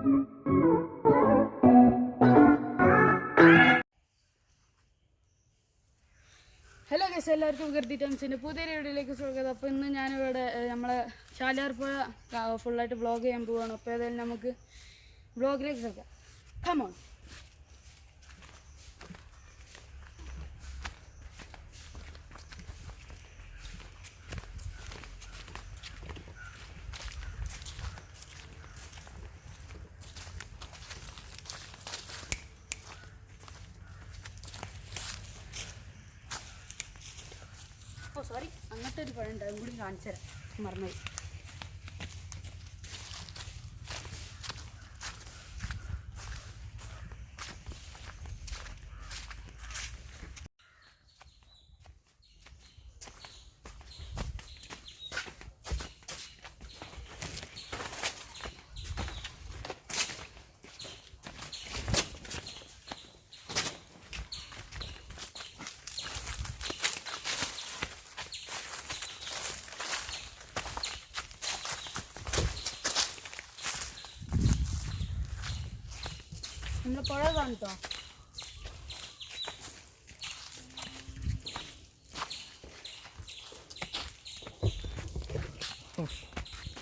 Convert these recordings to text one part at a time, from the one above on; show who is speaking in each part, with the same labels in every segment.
Speaker 1: Hello guess എല്ലാവർക്കും കൃതി ടംസിന്റെ പുതിയ വീഡിയോയിലേക്ക് സ്വാഗതം. അപ്പോൾ ഇന്ന് ഞാനിവിടെ നമ്മളെ ചാലിയാർപ്പുഴ ഫുള്ളായിട്ട് ബ്ലോഗ് ചെയ്യാൻ പോവുകയാണ് അപ്പോൾ ഏതായാലും നമുക്ക് ബ്ലോഗിലേക്ക് കേൾക്കാം കമോൺ സോറി അങ്ങനത്തെ ഒരു പഴം ഉണ്ട് അതും നമ്മളെ പുഴ കാണിട്ടോ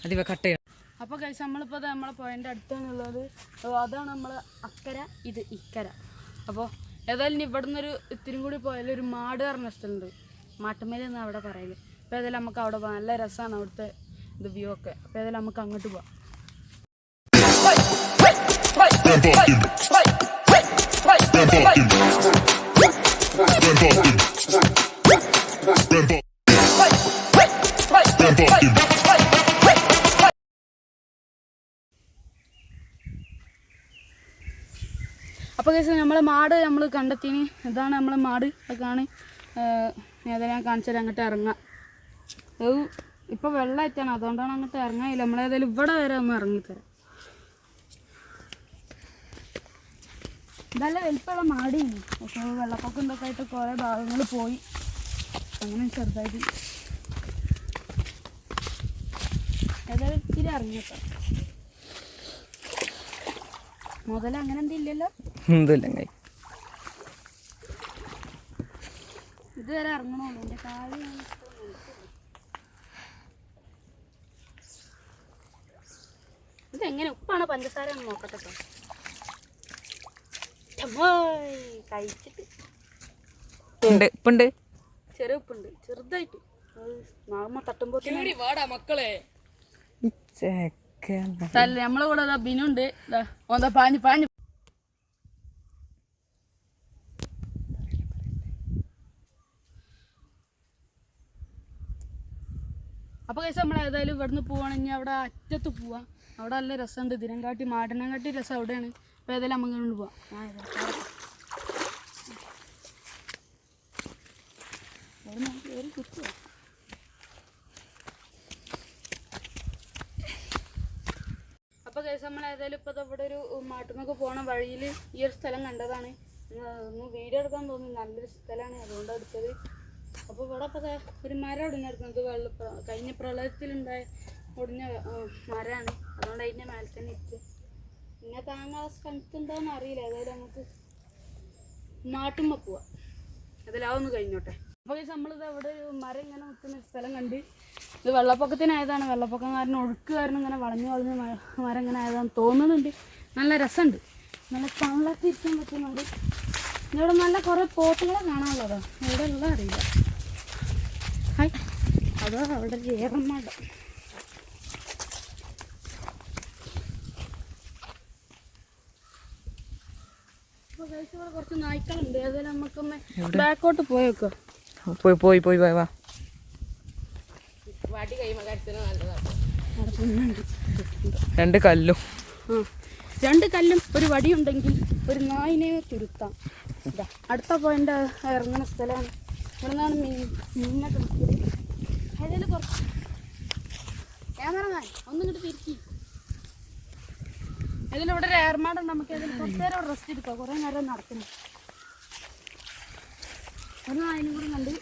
Speaker 2: അതിവ കട്ട് ചെയ്യണം
Speaker 1: അപ്പോൾ കഴിച്ച് നമ്മളിപ്പോൾ നമ്മളെ പുഴന്റെ അടുത്താണുള്ളത് അതാണ് നമ്മൾ അക്കര ഇത് ഇക്കര അപ്പോൾ ഏതായാലും ഇനി ഇവിടെ നിന്നൊരു ഇത്തിരി കൂടി പോയാൽ ഒരു മാട് പറഞ്ഞ സ്ഥലമുണ്ട് മാട്ടുമേല എന്നാണ് അവിടെ പറയൽ അപ്പോൾ ഏതായാലും നമുക്ക് അവിടെ പോകാം നല്ല രസമാണ് അവിടുത്തെ ഇത് വ്യൂ ഒക്കെ അപ്പോൾ ഏതായാലും നമുക്ക് അങ്ങോട്ട് പോവാം അപ്പോൾ കേസ് നമ്മളെ മാട് നമ്മൾ കണ്ടെത്തിന്. ഇതാണ് നമ്മളെ മാട്. അതൊക്കെയാണ് ഏതാ ഞാൻ കാണിച്ചാൽ അങ്ങോട്ട് ഇറങ്ങാം. ഇപ്പൊ ഇപ്പോൾ വെള്ളമായിട്ടാണ്. അതുകൊണ്ടാണ് അങ്ങോട്ട് ഇറങ്ങാനില്ല. നമ്മളേതായാലും ഇവിടെ വരെ ഒന്ന് ഇറങ്ങിത്തരാം നല്ല വലിപ്പമുള്ള മാടിയും പക്ഷേ വെള്ളപ്പൊക്കം ഇതൊക്കെ ആയിട്ട് കുറേ ഭാഗങ്ങൾ പോയി. അങ്ങനെ ചെറുതായിട്ട്. ഏതായാലും ഇത്തിരി ഇറങ്ങിട്ടോ മുതൽ അങ്ങനെ എന്തില്ലല്ലോ ഇതുവരെ ഇറങ്ങണുള്ളൂ. എന്റെ കാൽ ഇതെങ്ങനെ? ഉപ്പാണോ പഞ്ചസാര ഒന്ന് നോക്കട്ടെ കഴിച്ചിട്ട്.
Speaker 2: ഉണ്ട്
Speaker 1: ചെറിയ ഉപ്പുണ്ട്. ചെറുതായിട്ട്. അത് മാമ തട്ടുമ്പോ
Speaker 2: വാടാ മക്കളെ.
Speaker 1: നമ്മളെ കൂടെ ദാ ബിനുണ്ട് ദാ, ഓൻ ദാ പാഞ്ഞ് പാഞ്ഞ്. അപ്പോൾ കഴിച്ചാൽ നമ്മൾ ഏതായാലും ഇവിടുന്ന് പോവാണെങ്കിൽ അവിടെ അറ്റത്ത് പോവാം. അവിടെ നല്ല രസമുണ്ട്. ഇതിനെക്കാട്ടി മാടിനെക്കാട്ടി രസം അവിടെയാണ്. അപ്പോൾ ഏതായാലും നമുക്ക് കൊണ്ട് പോവാം. കുത്തുവാ അപ്പോൾ കേസ് നമ്മൾ ഏതായാലും ഇപ്പോൾ ഇവിടെ ഒരു മാട്ടുമൊക്കെ പോണ വഴിയിൽ ഈ ഒരു സ്ഥലം കണ്ടതാണ്. ഒന്ന് വീഡിയോ എടുക്കാൻ തോന്നി നല്ലൊരു സ്ഥലമാണ്. അതുകൊണ്ട് എടുത്തത്. അപ്പോൾ ഇവിടെ ഇപ്പോൾ ഒരു മരം ഒടിഞ്ഞെടുക്കുന്നത് വെള്ള കഴിഞ്ഞ പ്രളയത്തിലുണ്ടായ ഒടിഞ്ഞ മരമാണ്. അതുകൊണ്ട് അതിന്റെ മേലെ തന്നെ ഇരിക്കും പിന്നെ താങ്ങാൻ എന്താണെന്ന് അറിയില്ല. ഏതായാലും നമുക്ക് നാട്ടുമ്മ പോവാം. അതെല്ലാം ഒന്ന് കഴിഞ്ഞോട്ടെ. അപ്പോൾ നമ്മളിത് അവിടെ ഒരു മരം ഇങ്ങനെ നിൽക്കുന്ന സ്ഥലം കണ്ട്. ഇത് വെള്ളപ്പൊക്കത്തിനായതാണ്. വെള്ളപ്പൊക്കം കാരണം ഒഴുക്ക് കാരണം ഇങ്ങനെ വളഞ്ഞു വളഞ്ഞ് മരം ഇങ്ങനെ ആയതാണെന്ന് തോന്നുന്നുണ്ട്. നല്ല രസമുണ്ട്. നല്ല തണലൊക്കെ ഇരിക്കാൻ പറ്റുന്നുണ്ട്. ഇവിടെ നല്ല കുറേ പോട്ടുകളെ കാണാനുള്ളതാണ് ഇവിടെ ഉള്ള അറിയില്ല. ഹായ്. അതോ അവിടെ ഒരു ഏറന്മാട അപ്പോൾ കഴിച്ച് ഇവിടെ കുറച്ച് നായ്ക്കളുണ്ട് ഏതായാലും നമുക്കൊന്ന് ബാക്കോട്ട് പോയേക്കോ.
Speaker 2: പോയി പോയി പോയി പോയി വാ.
Speaker 1: പെണ്ണുണ്ട്
Speaker 2: രണ്ട് കല്ലും.
Speaker 1: രണ്ട് കല്ലും ഒരു വടി ഉണ്ടെങ്കിൽ ഒരു നായിനെ തുരുത്താം. അടുത്ത പോയിന്റ് ഇറങ്ങുന്ന സ്ഥലമാണ്. ഇവിടെ നിന്നാണ് മീൻ മീനൊക്കെ ഏതായാലും കുറച്ച്. ക്യാമറമാൻ ഒന്നും ഇങ്ങോട്ട് തിരിക്കി. ഏതായാലും ഇവിടെ ഒരു ഏർമാടുണ്ട് നമുക്ക് ഏതായാലും കുറച്ച് നേരം റെസ്റ്റ് എടുക്കാം. കുറേ നേരം നടക്കണം ഒരു നായിനും കൂടി കണ്ട്.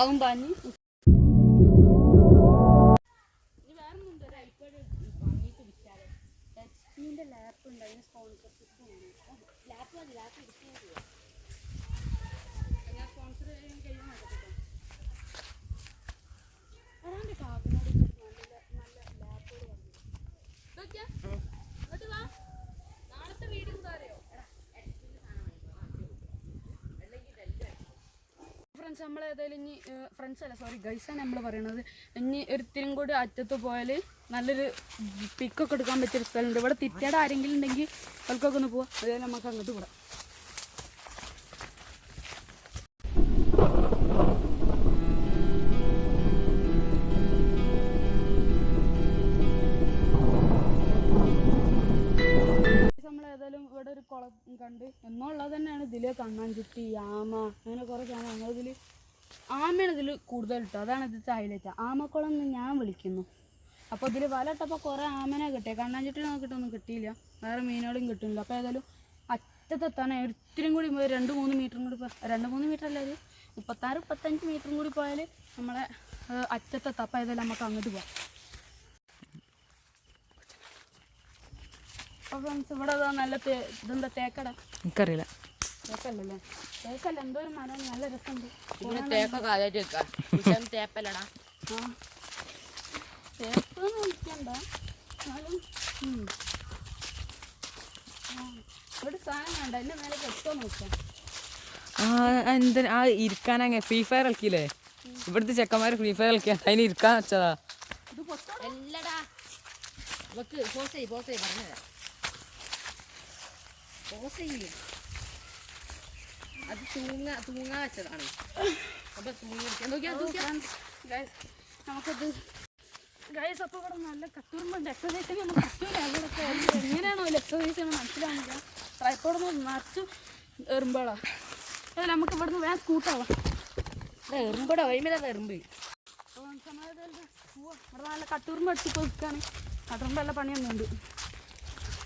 Speaker 1: അതും പാഞ്ഞ്. ലാപ്പ് ഉണ്ട്. അതിന് സ്പോൺസർഷിപ്പ് ലാപ്പ് മതി. ലാപ്പ് ഇരിക്കുന്നത് ഞാൻ സ്പോൺസർ കഴിയാൻ നോക്കട്ടെ അതാണ്ട് കാക്കനോട് നല്ല നല്ല ലാപ്പുകൾ വന്നു ഇതൊക്കെയാ എന്നിട്ട് വാ നാളത്തെ വീഡിയോ എന്താ അറിയോ ഫ്രണ്ട്സ് നമ്മൾ ഏതായാലും ഇനി ഫ്രണ്ട്സ് അല്ല സോറി ഗൈസാണ് നമ്മൾ പറയണത്. ഇനി ഒരുത്തിനും കൂടി അറ്റത്ത് പോയാൽ നല്ലൊരു പിക്കൊക്കെ എടുക്കാൻ പറ്റിയൊരു സ്ഥലമുണ്ട്. ഇവിടെ തിറ്റേടെ ആരെങ്കിലും ഉണ്ടെങ്കിൽ അവർക്കൊക്കെ ഒന്ന് പോവാം. അതുപോലെ നമുക്ക് അങ്ങോട്ട് പോകാം ഒരു കുളം കണ്ട് എന്നുള്ളത് തന്നെയാണ് ഇതിൽ കണ്ണാഞ്ചുട്ടി ആമ അങ്ങനെ കുറേ സാധനം. ഞങ്ങളിതിൽ ആമയാണ് ഇതിൽ കൂടുതൽ ഇട്ടു അതാണ് ഇതിലത്തെ ഹൈലൈറ്റ് ആമക്കുളം എന്ന് ഞാൻ വിളിക്കുന്നു. അപ്പോൾ ഇതിൽ വല ഇട്ടപ്പോൾ കുറേ ആമനെ കിട്ടിയ. കണ്ണാഞ്ചുട്ടി നോക്കിയിട്ടൊന്നും കിട്ടിയില്ല. വേറെ മീനുകളും കിട്ടുന്നില്ല. അപ്പോൾ ഏതായാലും അറ്റത്തെത്താനേ ഒത്തിരി കൂടി പോയി രണ്ട് മൂന്ന് മീറ്ററും കൂടി രണ്ട് മൂന്ന് മീറ്റർ അല്ലേ മുപ്പത്താറ് മുപ്പത്തഞ്ച് മീറ്ററും കൂടി പോയാൽ നമ്മളെ അറ്റത്തെത്താം. അപ്പോൾ ഏതായാലും നമുക്ക് അങ്ങോട്ട് പോകാം അപ്പോൾ ഫ്രണ്ട്സ് ഇവിടെ നല്ല തേക്കട?
Speaker 2: എനിക്കറിയില്ല.
Speaker 1: തേക്കല്ലല്ലേ? തേക്കല്ല എന്തോ ഒരു മരം നല്ല രസമുണ്ട്.
Speaker 3: ഇതിന് തേക്ക ആദ്യമായിട്ട് വെക്കാം. കുറ്റം തേപ്പല്ലടാ.
Speaker 1: ആ. തേപ്പൊന്നും വിളിക്കണ്ട എന്നാലും ഉം. ആ, സാധനം വേണ്ട. എന്റെ മേലെ കെട്ടോ നോക്കാം.
Speaker 2: ആ എന്താ ആ ഇരിക്കാനങ്ങനെ ഫ്രീ ഫയർ കളിക്കില്ലേ? ഇവിടുത്തെ ചെക്കന്മാര് ഫ്രീ ഫയർ കളിക്കാൻ അതിന് ഇരിക്കാൻ വെച്ചതാ.
Speaker 3: എല്ലടാ. വെക്ക് പോസ് പോസ് ചെയ്യ് ചെയ്യ് അത് തൂങ്ങ തൂങ്ങാൻ വെച്ചതാണ് അപ്പൊ തൂങ്ങിയിരിക്കാൻ
Speaker 1: നമുക്കത് ഗൈസ് അപ്പോൾ ഇവിടെ നല്ല കട്ടുറുമ്പുണ്ട് എക്സസൈസ് നമുക്ക് പറ്റൂല ഇവിടെ എങ്ങനെയാണോ എക്സസൈസ് ചെയ്യണം മനസ്സിലാവുന്നില്ല നിറച്ച് എറുമ്പോളാ അല്ല നമുക്ക് ഇവിടുന്ന് വേഗം സ്കൂട്ടാവാം
Speaker 3: എറുമ്പടാ വൈമില്ലാ എറുമ്പ്
Speaker 1: അപ്പോൾ സമാധാനം ഇവിടെ നല്ല കട്ടുറുമ്പ് അടിച്ചിപ്പോൾ നിൽക്കുകയാണ് കട്ടുറുമ്പ് നല്ല പണിയൊന്നും ഉണ്ട്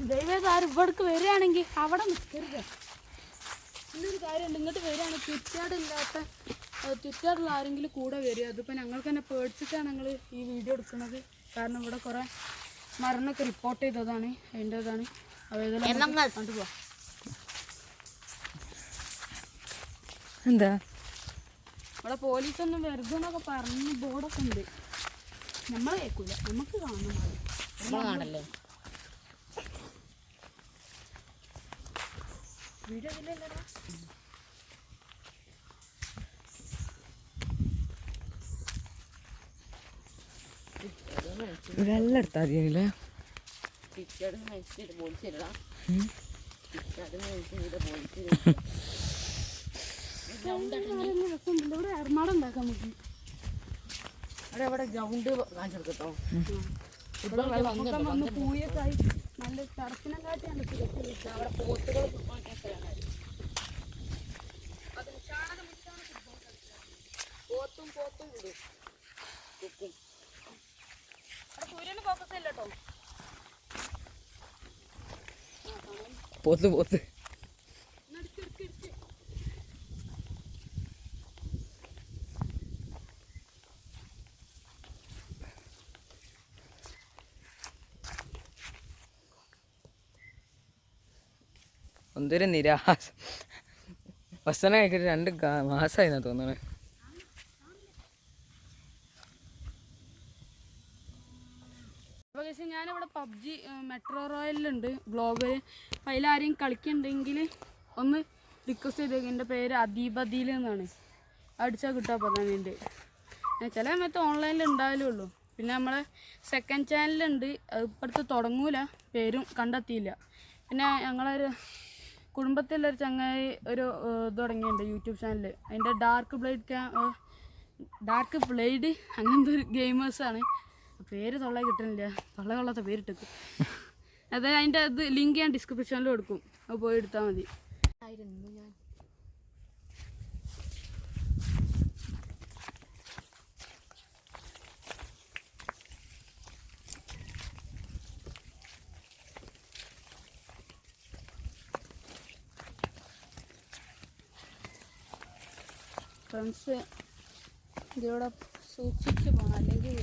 Speaker 1: ദൈവം ആരും ഇവിടേക്ക് വരികയാണെങ്കിൽ അവിടെ നിൽക്കരുത്. ഇന്നൊരു കാര്യമുണ്ട്. ഇങ്ങോട്ട് വരികയാണെങ്കിൽ ചുറ്റാടില്ലാത്ത ചുറ്റാടുള്ള ആരെങ്കിലും കൂടെ വരിക. അതിപ്പോൾ ഞങ്ങൾക്ക് തന്നെ പേടിച്ചിട്ടാണ് ഞങ്ങൾ ഈ വീഡിയോ എടുക്കുന്നത്. കാരണം ഇവിടെ കുറേ മരണമൊക്കെ റിപ്പോർട്ട് ചെയ്തതാണ്. അതിന്റെ ഇതാണ് കണ്ടുപോവാം
Speaker 2: എന്താ?
Speaker 1: ഇവിടെ പോലീസൊന്നും വെറുതെ എന്നൊക്കെ പറഞ്ഞ് ബോർഡൊക്കെ ഉണ്ട്. നമ്മൾ കേൾക്കൂല. നമുക്ക് കാണുന്നു അത്.
Speaker 3: നമ്മളാണല്ലേ
Speaker 1: വീഡിയോ ഇതിലല്ലടാ
Speaker 2: വെള്ളം എടുത്താൽ മതിയല്ലേ
Speaker 3: പിച്ചട് കഴിച്ചിട്ട് പോലീസ് തരടാ പിച്ചട് കഴിച്ചിട്ട് പോലീസ്
Speaker 1: നല്ല രസമുണ്ടല്ലോ ഇവിടെ എറമാടം ഉണ്ടാക്കാൻ നമുക്ക്
Speaker 3: അവിടെ അവിടെ ഗ്രൗണ്ട് കാണിച്ചെടുക്കട്ടോ
Speaker 1: ഇവിടെ നമുക്ക് വന്ന് പൂയൊക്കെ നല്ല ചടപ്പിനെ കാട്ടിയാണ് അവിടെ പോത്തുകൾ പോത്തും പോത്തും വിടും കുക്കും സൂര്യന് ഫോക്കസ് ഇല്ല കേട്ടോ
Speaker 2: പോത്ത് പോത്ത്. എന്തൊരു നിരാശ. ഭക്ഷണം കഴിക്കിട്ട് രണ്ട് മാസമായിരുന്നു മാസമായി എന്നാ തോന്നുന്നത്
Speaker 1: അപ്പോൾ guys, ഞാനിവിടെ പബ്ജി മെട്രോ റോയലിലുണ്ട് ഗ്ലോബൽ അപ്പോൾ അതിലാരെയും കളിക്കുന്നുണ്ടെങ്കിൽ ഒന്ന് റിക്വസ്റ്റ് ചെയ്തേക്ക്. എന്റെ പേര് അദീബദീൽ എന്നാണ്. അടിച്ചാൽ കിട്ടാൻ പറഞ്ഞിട്ടുണ്ട് ചില സമയത്ത് ഓൺലൈനിൽ ഉണ്ടാവില്ലുള്ളൂ പിന്നെ നമ്മളെ സെക്കൻഡ് ചാനലുണ്ട് അത് ഇപ്പോഴത്തെ തുടങ്ങൂല. പേരും കണ്ടെത്തിയില്ല. പിന്നെ ഞങ്ങളൊരു കുടുംബത്തിലൊരു ചങ്ങായി ഒരു ഇത് തുടങ്ങിയിട്ടുണ്ട് യൂട്യൂബ് ചാനൽ അതിന്റെ ഡാർക്ക് ബ്ലേഡ് ക്യാ ഡാർക്ക് ബ്ലേഡ് അങ്ങനത്തെ ഒരു ഗെയിമേഴ്സാണ് പേര് തൊള്ള കിട്ടണില്ല. തൊള്ള കൊള്ളാത്ത പേരിട്ട് അതായത് അതിന്റെ അത് ലിങ്ക് ഞാൻ ഡിസ്ക്രിപ്ഷനിൽ കൊടുക്കും. അത് പോയി എടുത്താൽ മതി. ഫ്രണ്ട്സ് ഇതിലൂടെ സൂക്ഷിച്ച് പോകണം അല്ലെങ്കിൽ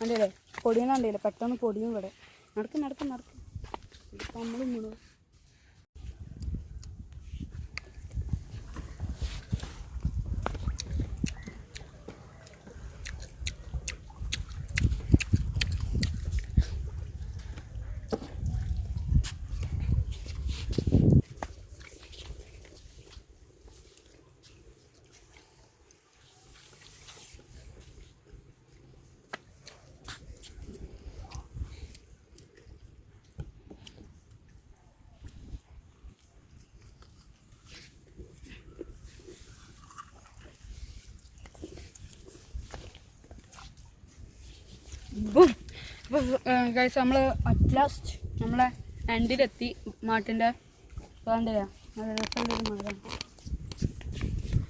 Speaker 1: പറയുന്നത് പൊടിയണ പെട്ടെന്ന് പൊടിയും ഇവിടെ. നടക്കും നടക്കും നടക്ക്. നടക്ക് നടക്ക് വീണു ഗൈസ് നമ്മൾ അറ്റ്ലാസ്റ്റ് നമ്മളെ എൻഡിലെത്തി മാട്ടിന്റെ വേണ്ടില്ല നല്ല രസമുള്ളൊരു മരം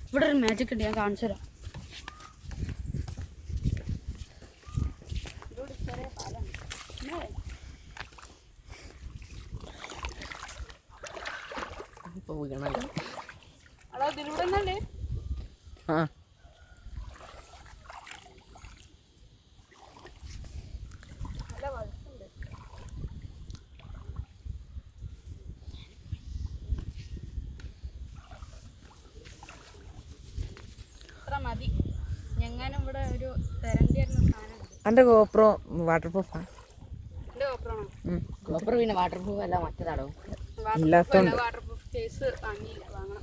Speaker 1: ഇവിടെ ഒരു മാജിക് ഉണ്ട് ഞാൻ കാണിച്ചു തരാം.
Speaker 3: വീണല്ലോ.
Speaker 1: അതാ ഇതിലൂടെ
Speaker 2: ആ
Speaker 1: നല്ല വഴുക്കുണ്ട് ഇത്ര മതി ഞങ്ങാനും ഇവിടെ ഒരു തെരണ്ടി വരുന്ന
Speaker 2: എന്റെ ഗോപ്രോ വാട്ടർ പ്രൂഫാ
Speaker 1: എന്റെ ഓപ്പറാണോ
Speaker 3: പിന്നെ വാട്ടർ പ്രൂഫ് അല്ല മറ്റേതാടോ?
Speaker 2: ഇല്ലാത്തോണ്ട്.
Speaker 1: വാട്ടർ പ്രൂഫ് കേസ് വാങ്ങിയില്ല വാങ്ങണം.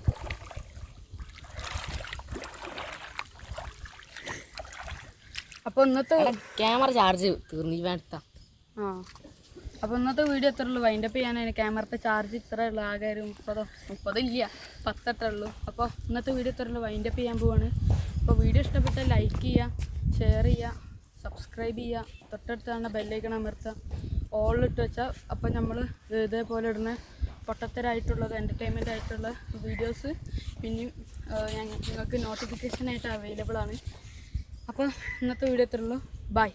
Speaker 1: അപ്പൊ ഇന്നത്തെ
Speaker 3: ക്യാമറ ചാർജ് തീർന്നു വേണ്ട
Speaker 1: ആ. അപ്പോൾ ഇന്നത്തെ വീഡിയോ എത്ര ഉള്ളൂ. വൈൻഡപ്പ് ചെയ്യാനാണ് ക്യാമറത്തെ ചാർജ് ഇത്ര ഉള്ളൂ. ആകെ ഒരു മുപ്പതോ മുപ്പതോ ഇല്ല പത്തെട്ടേ ഉള്ളൂ. അപ്പോൾ ഇന്നത്തെ വീഡിയോ എത്ര ഉള്ളൂ. വൈൻഡപ്പ് ചെയ്യാൻ പോവാണ്. അപ്പോൾ വീഡിയോ ഇഷ്ടപ്പെട്ടാൽ ലൈക്ക് ചെയ്യുക ഷെയർ ചെയ്യുക. സബ്സ്ക്രൈബ് ചെയ്യുക. തൊട്ടടുത്താണ് ബെല്ലൈക്കൺ അമർത്തുക. ഓൾ ഇട്ട് വെച്ചാൽ അപ്പം നമ്മൾ ഇതേപോലെ ഇടുന്ന പൊട്ടത്തരായിട്ടുള്ളത് എന്റർടൈൻമെന്റ് ആയിട്ടുള്ള വീഡിയോസ് പിന്നെയും നിങ്ങൾക്ക് നോട്ടിഫിക്കേഷൻ ആയിട്ട് അവൈലബിൾ ആണ്. അപ്പോൾ ഇന്നത്തെ വീഡിയോ എത്രയുള്ളൂ ബൈ